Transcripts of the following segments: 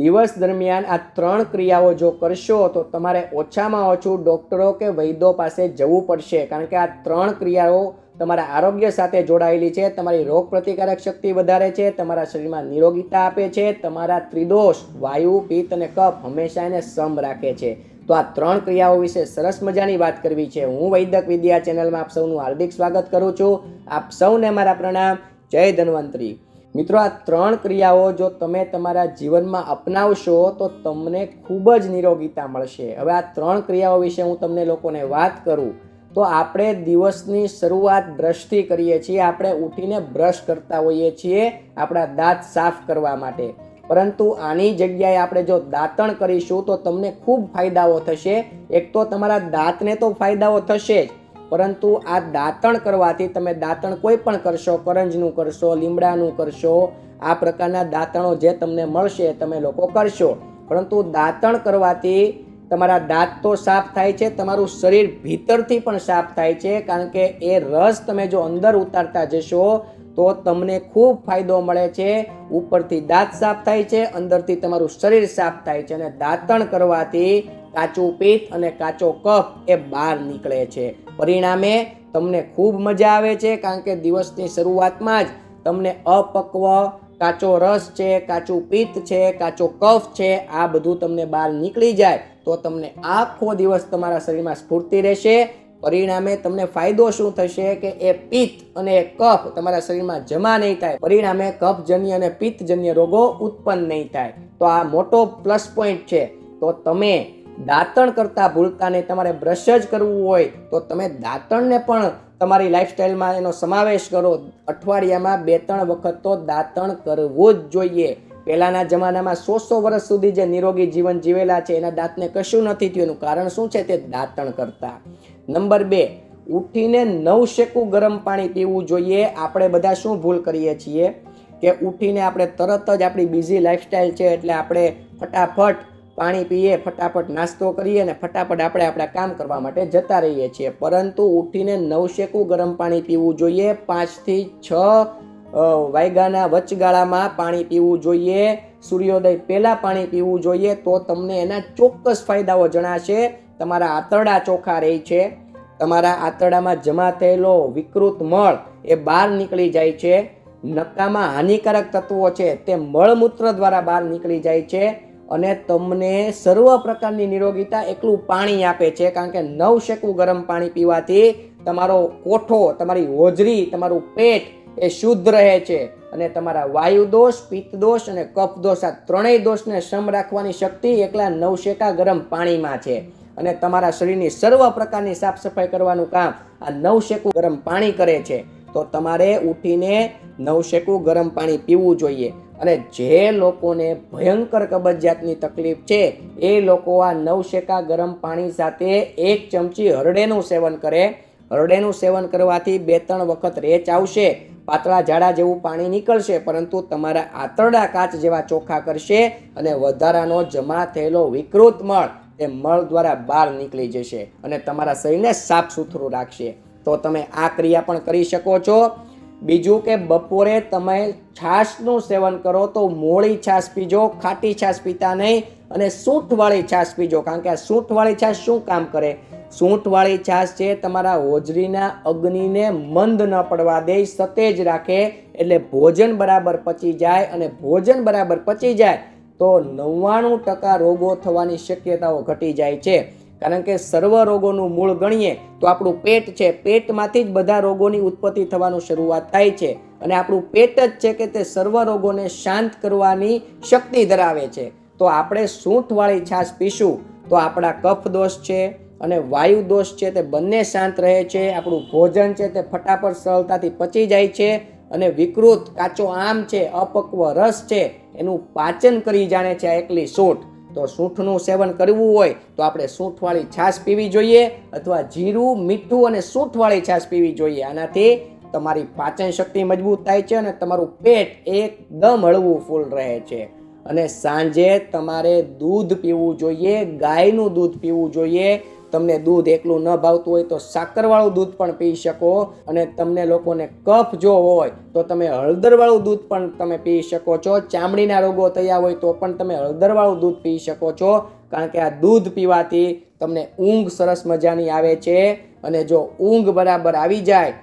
દિવસ દરમિયાન આ ત્રણ ક્રિયાઓ જો કરશો, તો તમારે ઓછામાં ઓછું ડૉક્ટરો કે વૈદ્યો પાસે જવું પડશે. કારણ કે આ ત્રણ ક્રિયાઓ તમારા આરોગ્ય સાથે જોડાયેલી છે, તમારી રોગ પ્રતિકારક શક્તિ વધારે છે, તમારા શરીરમાં નિરોગીતા આપે છે, તમારા ત્રિદોષ, વાયુ, પિત્ત અને કફ હંમેશા એને સમ રાખે છે. તો આ ત્રણ ક્રિયાઓ વિશે સરસ મજાની વાત કરવી છે. હું વૈદક વિદ્યા ચેનલમાં આપ સૌનું હાર્દિક સ્વાગત કરું છું. આપ સૌને મારા પ્રણામ. જય ધન્વંતરી. મિત્રો, આ ત્રણ ક્રિયાઓ જો તમે તમારા જીવનમાં અપનાવશો, તો તમને ખૂબ જ નિરોગીતા મળશે. હવે આ ત્રણ ક્રિયાઓ વિશે હું તમને લોકોને વાત કરું, તો આપણે દિવસની શરૂઆત બ્રશથી કરીએ છીએ. આપણે ઉઠીને બ્રશ કરતા હોઈએ છીએ આપણા દાંત સાફ કરવા માટે. પરંતુ આની જગ્યાએ આપણે જો દાંતણ કરીશું, તો તમને ખૂબ ફાયદાઓ થશે. એક તો તમારા દાંતને તો ફાયદાઓ થશે જ પરંતુ આ દાંતણ કરવાથી તમે દાંતણ કોઈ પણ કરશો, કરંજનું કરશો, લીમડાનું કરશો, આ પ્રકારના દાંતણો જે તમને મળશે તમે લોકો કરશો. પરંતુ દાંતણ કરવાથી તમારા દાંત તો સાફ થાય છે, તમારું શરીર ભીતરથી પણ સાફ થાય છે, કારણ કે એ રસ તમે જો અંદર ઉતારતા જશો, તો તમને ખૂબ ફાયદો મળે છે. ઉપરથી દાંત સાફ થાય છે, અંદરથી તમારું શરીર સાફ થાય છે અને દાંતણ કરવાથી કાચું પિત્ત અને કાચો કફ એ બહાર નીકળે છે. પરિણામે તમને ખૂબ મજા આવે છે, કારણ કે દિવસની શરૂઆતમાં જ તમને અપક્વ, કાચો રસ છે, કાચું પિત્ત છે, કાચો કફ છે, આ બધું તમને બહાર નીકળી જાય તો તમને આખો દિવસ તમારા શરીરમાં સ્ફૂર્તિ રહેશે. પરિણામે તમને ફાયદો શું થશે કે એ પિત્ત અને એ કફ તમારા શરીરમાં જમા નહીં થાય. પરિણામે કફજન્ય અને પિત્તજન્ય રોગો ઉત્પન્ન નહીં થાય. તો આ મોટો પ્લસ પોઈન્ટ છે. તો તમે દાંતણ કરતા ભૂલતા નહીં તમારે બ્રશ જ કરવું હોય, તો તમે દાંતણને પણ તમારી લાઈફસ્ટાઈલમાં એનો સમાવેશ કરો. અઠવાડિયામાં બે ત્રણ વખત તો દાંતણ કરવું જ જોઈએ. પહેલાંના જમાનામાં સો સો વર્ષ સુધી જે નિરોગી જીવન જીવેલા છે, એના દાંતને કશું નથી થયું. એનું કારણ શું છે? તે દાંતણ કરતા. નંબર બે, ઉઠીને નવ શેકું ગરમ પાણી પીવું જોઈએ. આપણે બધા શું ભૂલ કરીએ છીએ? કે ઉઠીને આપણે તરત જ આપણી બિઝી લાઈફસ્ટાઈલ છે, એટલે આપણે ફટાફટ પાણી પીએ, ફટાફટ નાસ્તો કરીએ અને ફટાફટ આપણે આપણા કામ કરવા માટે જતા રહીએ છીએ. પરંતુ ઉઠીને નવશેકું ગરમ પાણી પીવું જોઈએ. પાંચથી છ વાયગાના વચગાળામાં પાણી પીવું જોઈએ. સૂર્યોદય પહેલાં પાણી પીવું જોઈએ તો તમને એના ચોક્કસ ફાયદાઓ જણાશે. તમારા આંતરડા ચોખ્ખા રહે છે. તમારા આંતરડામાં જમા થયેલો વિકૃત મળ એ બહાર નીકળી જાય છે. નક્કામાં હાનિકારક તત્વો છે તે મળમૂત્ર દ્વારા બહાર નીકળી જાય છે. અને તમને સર્વ પ્રકારની નિરોગીતા એકલું પાણી આપે છે, કારણ કે નવ શેકું ગરમ પાણી પીવાથી તમારો કોઠો, તમારી હોજરી, તમારું પેટ એ શુદ્ધ રહે છે અને તમારા વાયુ દોષ, પિત્ત દોષ અને કફ દોષ આ ત્રણેય દોષને સમ રાખવાની શક્તિ એકલા નવશેકા ગરમ પાણીમાં છે. અને તમારા શરીરની સર્વ પ્રકારની સાફ સફાઈ કરવાનું કામ આ નવશેકું ગરમ પાણી કરે છે. તો તમારે ઉઠીને નવશેકું ગરમ પાણી પીવું જોઈએ. અને જે લોકોને ભયંકર કબજિયાતની તકલીફ છે, એ લોકો આ નવશેકા ગરમ પાણી સાથે એક ચમચી હરડેનું સેવન કરે. હરડેનું સેવન કરવાથી બે ત્રણ વખત રેચ આવશે, પાતળા ઝાડા જેવું પાણી નીકળશે, પરંતુ તમારા આંતરડા કાચ જેવા ચોખ્ખા કરશે અને વધારાનો જમા થયેલો વિકૃત મળ એ મળ દ્વારા બહાર નીકળી જશે અને તમારા શરીરને સાફ સુથરું રાખશે. તો તમે આ ક્રિયા પણ કરી શકો છો. બીજું કે બપોરે તમે છાશનું સેવન કરો તો મોળી છાશ પીજો, ખાટી છાશ પીતા નહીં અને સૂંઠવાળી છાશ પીજો. કારણ કે આ સૂંઠવાળી છાશ શું કામ કરે? સૂંઠવાળી છાશ છે તમારા હોજરીના અગ્નિને મંદ ન પડવા દે, સતેજ રાખે એટલે ભોજન બરાબર પચી જાય અને ભોજન બરાબર પચી જાય તો નવ્વાણું ટકા રોગો થવાની શક્યતાઓ ઘટી જાય છે. કારણ કે સર્વ રોગોનું મૂળ ગણીએ તો આપણું પેટ છે, પેટમાંથી જ બધા રોગોની ઉત્પત્તિ થવાનું શરૂઆત થાય છે. અને આપણું પેટ જ છે કે તે સર્વ રોગોને શાંત કરવાની શક્તિ ધરાવે છે. તો આપણે સૂંઠવાળી છાશ પીશું તો આપણા કફ દોષ છે અને વાયુ દોષ છે તે બંને શાંત રહે છે. આપણું ભોજન છે તે ફટાફટ સરળતાથી પચી જાય છે અને વિકૃત કાચો આમ છે, અપક્વ રસ છે, એનું પાચન કરી જાણે છે આ એકલી સૂંઠ. તો સૂંઠનું સેવન કરવું હોય તો આપણે સૂંઠવાળી છાશ પીવી જોઈએ અથવા જીરું, મીઠું અને સૂંઠવાળી છાશ પીવી જોઈએ. આનાથી તમારી પાચન શક્તિ મજબૂત થાય છે અને તમારું પેટ એકદમ હળવું ફૂલ રહે છે. અને સાંજે તમારે દૂધ પીવું જોઈએ, ગાયનું દૂધ પીવું જોઈએ તમને દૂધ એકલું ન ભાવતું હોય તો સાકરવાળું દૂધ પણ પી શકો અને તમને લોકોને કફ જો હોય તો તમે હળદરવાળું દૂધ પણ તમે પી શકો છો. ચામડીના રોગો થયા હોય તો પણ તમે હળદરવાળું દૂધ પી શકો છો. કારણ કે આ દૂધ પીવાથી તમને ઊંઘ સરસ મજાની આવે છે અને જો ઊંઘ બરાબર આવી જાય,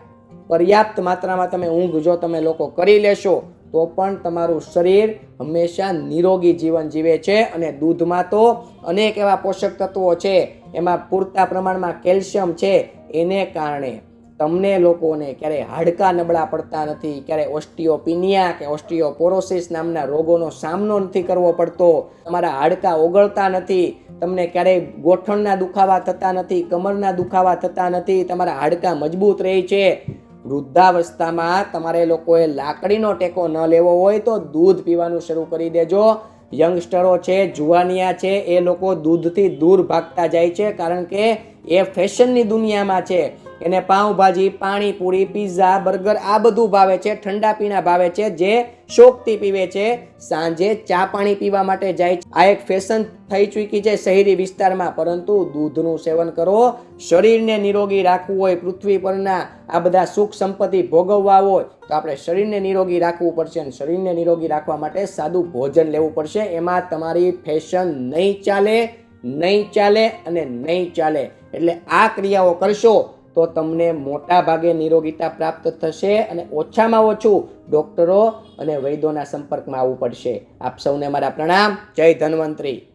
પર્યાપ્ત માત્રામાં તમે ઊંઘ જો તમે લોકો કરી લેશો, તો પણ તમારું શરીર હંમેશા નિરોગી જીવન જીવે છે અને દૂધમાં તો અનેક એવા પોષક તત્વો છે. એમાં પૂરતા પ્રમાણમાં કેલ્શિયમ છે એને કારણે તમને લોકોને ક્યારેય હાડકા નબળા પડતા નથી, ક્યારેય ઓસ્ટિયોપિનિયા કે ઓસ્ટિયોપોરોસિસ નામના રોગોનો સામનો નથી કરવો પડતો, તમારા હાડકા ઓગળતા નથી, તમને ક્યારેય ગોઠણના દુખાવા થતા નથી, કમરના દુખાવા થતા નથી, તમારા હાડકા મજબૂત રહે છે. વૃદ્ધાવસ્થામાં તમારે લોકોએ લાકડીનો ટેકો ન લેવો હોય તો દૂધ પીવાનું શરૂ કરી દેજો. યંગસ્ટરો છે જુવાનિયા છે એ લોકો દૂધથી દૂર ભાગતા જાય છે કારણ કે એ ફેશનની દુનિયામાં છે. એને પાઉંભાજી, પાણીપુરી, પીઝા, બર્ગર આ બધું ભાવે છે, ઠંડા પીણા ભાવે છે, જે શોખથી પીવે છે. સાંજે ચા પાણી પીવા માટે જાય છે. આ એક ફેશન થઈ ચૂકી છે શહેરી વિસ્તારમાં, પરંતુ દૂધનું સેવન કરો. શરીરને નિરોગી રાખવું હોય, પૃથ્વી પરના આ બધા સુખ સંપત્તિ ભોગવવા હોય, તો આપણે શરીરને નિરોગી રાખવું પડશે અને શરીરને નિરોગી રાખવા માટે સાદું ભોજન લેવું પડશે. એમાં તમારી ફેશન નહીં ચાલે નહીં ચાલે અને નહીં ચાલે. એટલે આ ક્રિયાઓ કરશો તો તમને મોટા ભાગે નિરોગીતા પ્રાપ્ત થશે અને ઓછામાં ઓછું ડોક્ટરો અને વૈદ્યોના સંપર્કમાં આવવું પડશે. આપ સૌને મારા પ્રણામ. જય ધન્વંતરી.